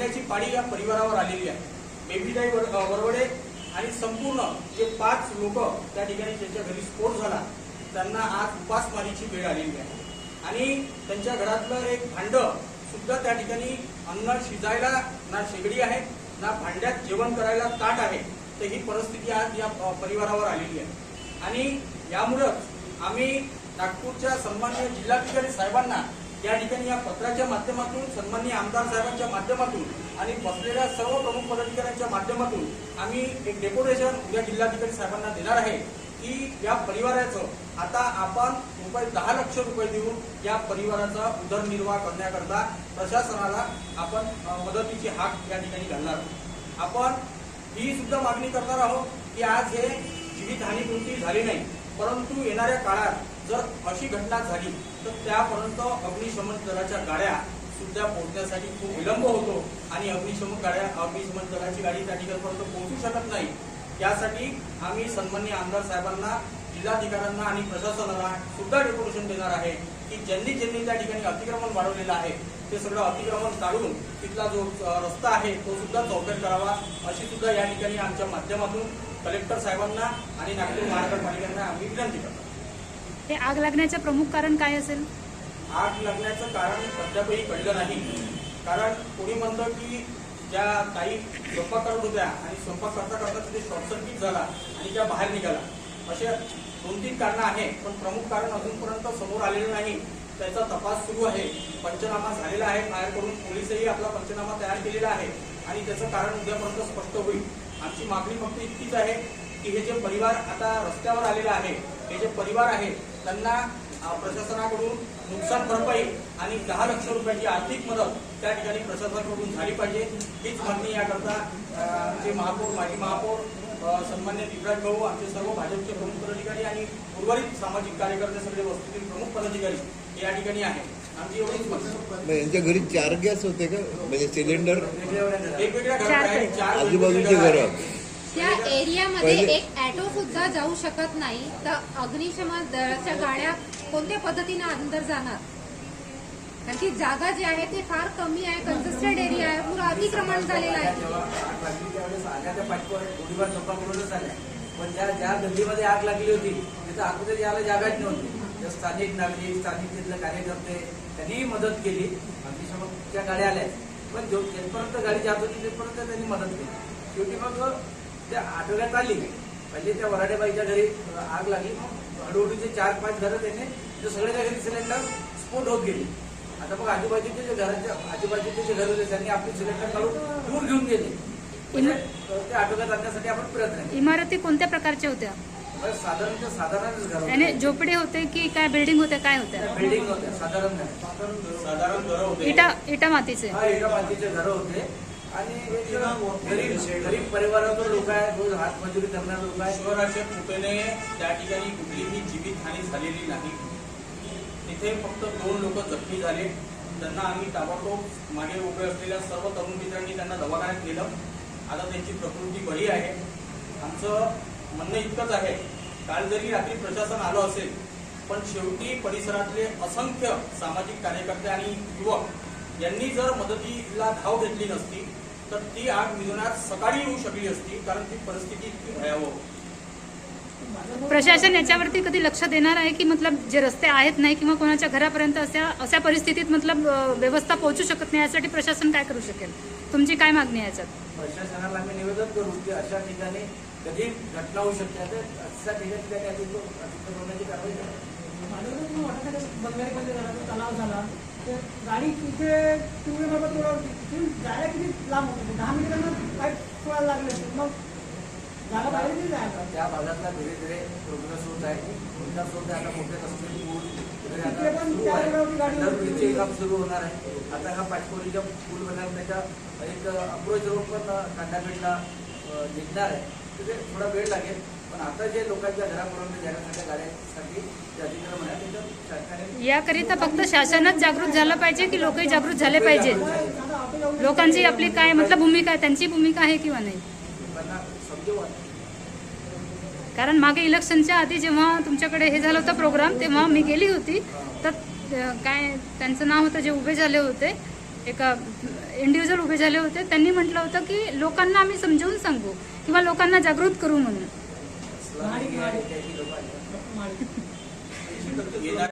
या परिवारावर आलेली आहे. बेबीताई वरवडे आणि संपूर्ण जे पाच लोक त्या ठिकाणी त्यांच्या घरी स्फोट झाला त्यांना आज उपासमारीची वेळ आलेली आहे. आणि त्यांच्या घरातलं एक भांड सुद्धा त्या ठिकाणी अन्न शिजायला ना शेगडी आहे ना भांड्यात जेवण करायला ताट आहे तर ही परिस्थिती आज या परिवारावर आलेली आहे. आणि यामुळंच आम्ही नागपूरच्या सन्माननीय जिल्हाधिकारी साहेबांना या ठिकाणी या पत्राच्या माध्यमातून सन्माननीय आमदार साहेबांच्या माध्यमातून आणि बसलेल्या सर्व प्रमुख पदाधिकाऱ्यांच्या माध्यमातून आम्ही एक डेकोरेशन उद्या जिल्हाधिकारी साहेबांना देणार आहे की या परिवाराचं आता आपण रुपये दहा लक्ष रुपये देऊन या परिवाराचा उदरनिर्वाह करण्याकरता प्रशासनाला आपण मदतीची हाक या ठिकाणी घालणार आहोत. आपण ही सुद्धा मागणी करणार आहोत की आज हे जीवितहानी कोणती झाली नाही परंतु येणाऱ्या काळात जर अशी घटना झाली तर त्यापर्यंत अग्निशमन दलाच्या गाड्या सुद्धा पोहोचण्यासाठी खूप विलंब होतो आणि अग्निशमन गाड्या अग्निशमन दलाची गाडी त्या ठिकाणपर्यंत पोहोचू शकत नाही. त्यासाठी आम्ही सन्मान्य आमदार साहेबांना जिल्हाधिकाऱ्यांना आणि प्रशासनाला सुद्धा डेकोरेशन देणार आहे की ज्यांनी ज्यांनी त्या ठिकाणी अतिक्रमण वाढवलेलं आहे ते सगळं अतिक्रमण काढून तिथला जो रस्ता आहे तो सुद्धा चौकट करावा अशी सुद्धा या ठिकाणी आमच्या माध्यमातून कलेक्टर साहेबांना आणि नागपूर महानगरपालिकांना आम्ही विनंती करतो. हे आग लागण्याचे प्रमुख कारण काय असेल? आग लागण्याचं कारण अद्यापही कळलं नाही. कारण कोणी म्हणतं की ज्या काही स्वयंपाक करत होत्या आणि स्वयंपाक करता करता तिथे शॉर्ट सर्किट झाला आणि त्या बाहेर निघाला. असे दोन तीन कारणं आहे पण प्रमुख कारण अजूनपर्यंत समोर आलेलं नाही. त्याचा तपास सुरू आहे. पंचनामा झालेला आहे. बाहेरकडून पोलीसही आपला पंचनामा तयार केलेला आहे. आणि त्याचं कारण उद्यापर्यंत स्पष्ट होईल. आमची मागणी फक्त इतकीच आहे की हे जे परिवार आता रस्त्यावर आलेला आहे हे जे परिवार आहे त्यांना प्रशासनाकडून नुकसान भरपाई आणि दहा लक्ष रुपयाची आर्थिक मदत त्या ठिकाणी प्रशासनाकडून झाली पाहिजे. हीच मागणी याकरता आमचे महापौर माजी महापौर सन्मान्य दिगराज भाऊ आमचे सर्व भाजपचे प्रमुख पदाधिकारी आणि उर्वरित सामाजिक कार्यकर्ते सगळे वस्तूतील प्रमुख पदाधिकारी या ठिकाणी आहे आमची एवढीच यांच्या घरी चार गॅस होते का? म्हणजे सिलेंडर? वेगवेगळ्या घरात आजूबाजूचे घरं. एरियामध्ये एक ॲटो सुद्धा जाऊ शकत नाही तर अग्निशमन दलाच्या गाड्या कोणत्या पद्धतीने अंदर जाणार? कारण की जागा जी आहे ती फार कमी आहे कंजेस्टेड एरिया आहे पुरं अतिक्रमण झालेलं आहे. पण ज्या ज्या गल्लीमध्ये आग लागली होती तिथं अगोदर यायला जागाच नव्हती तर स्थानिक नागरिक स्थानिक तिथले कार्यकर्ते त्यांनीही मदत केली अग्निशमनच्या गाड्या आल्या पण जो जेथपर्यंत गाडी जात होती तिथपर्यंत त्यांनी मदत केली शेवटी मग त्या आठवड्यात आली. पहिले त्या वराडेबाईच्या घरी आग लागली. मग हळूहळू जे चार पाच घरं त्यांनी ते सगळ्याच्या घरी सिलेंडर स्फोट होत गेली. आता मग आजूबाजूचे जे घराच्या आजूबाजूचे जे घर होते त्यांनी आपले सिलेंडर काढून दूर घेऊन गेले. म्हणजे ते आटोक्यात आणण्यासाठी आपण प्रयत्न केले. इमारती कोणत्या प्रकारच्या होत्या? याने होते. झोपडे होते की काय बिल्डिंग होत्या काय होत्या? बिल्डिंग होत्या साधारण. साधारण घरं होते. इटा इटा मातीचे हा एका मातीचे घर होते. आणि गरीब गरीब परिवारातून लोक आहेत रोज हातमजुरी करणारे लोक आहेत. ईश्वराच्या कृपेने त्या ठिकाणी कुठलीही जीवितहानी झालेली नाही. तिथे फक्त दोन लोक जखमी झाले. त्यांना आम्ही ताबडतोब मागे उभे असलेल्या सर्व तरुण मित्रांनी त्यांना दवाखान्यात नेलं. आता त्यांची प्रकृती बरी आहे. आमचं म्हणणं इतकंच आहे. काल जरी रात्री प्रशासन आलं असेल पण शेवटी परिसरातले असंख्य सामाजिक कार्यकर्ते आणि युवक यांनी जर मदतीला धाव घेतली नसती तर ती आग विझवण्यात सकाळी येऊ शकली असती कारण ती परिस्थिती इतकी भयावह होती. प्रशासन याच्यावरती कधी लक्ष देणार आहे की मतलब जे रस्ते आहेत नाही किंवा कोणाच्या घरापर्यंत अशा अशा परिस्थितीत मतलब व्यवस्था पोहोचू शकत नाही यासाठी प्रशासन काय करू शकेल? तुमची काय मागणी आहे याच्यात? प्रशासनाला आम्ही निवेदन करू की अशा ठिकाणी कधी घटना होऊ शकते. तर अशा ठिकाणी कारवाई तलाव झाला गाडी तिथे टू व्हीलर थोडं तिथून जायला किती लांब होतं? दहा मिनिटांना काय पळायला लागले असते. मग जागा बाहेर नाही जायला त्या भागातला धीरे धीरे प्रोग्रेस होत आहे. विकास होत आहे. आता मोठे रस्ते पूल तिथे काम सुरू होणार आहे. आता हा पाचपोरीच्या पूल बनणार त्याच्या एक अप्रोच रोड पण अ, निघणार आहे. तर ते थोडा वेळ लागेल. पण आता जे लोकांच्या घरापर्यंत जाण्यासाठी गाड्यांसाठी जे अतिक्रमण आहे त्याच्यात शासनाने याकरिता फक्त शासनच जागृत झालं पाहिजे की लोकही जागृत झाले पाहिजे? लोकांची आपली काय मतलब भूमिका आहे त्यांची भूमिका आहे किंवा नाही? लोकांना कारण मागे इलेक्शनच्या आधी जेव्हा तुमच्याकडे हे झालं होतं प्रोग्राम तेव्हा मी गेली होती. तर अं, काय त्यांचं नाव होतं जे उभे झाले होते एका इंडिव्हिज्युअल उभे झाले होते त्यांनी म्हटलं होतं की लोकांना आम्ही समजावून सांगू किंवा लोकांना जागृत करू म्हणून. माडी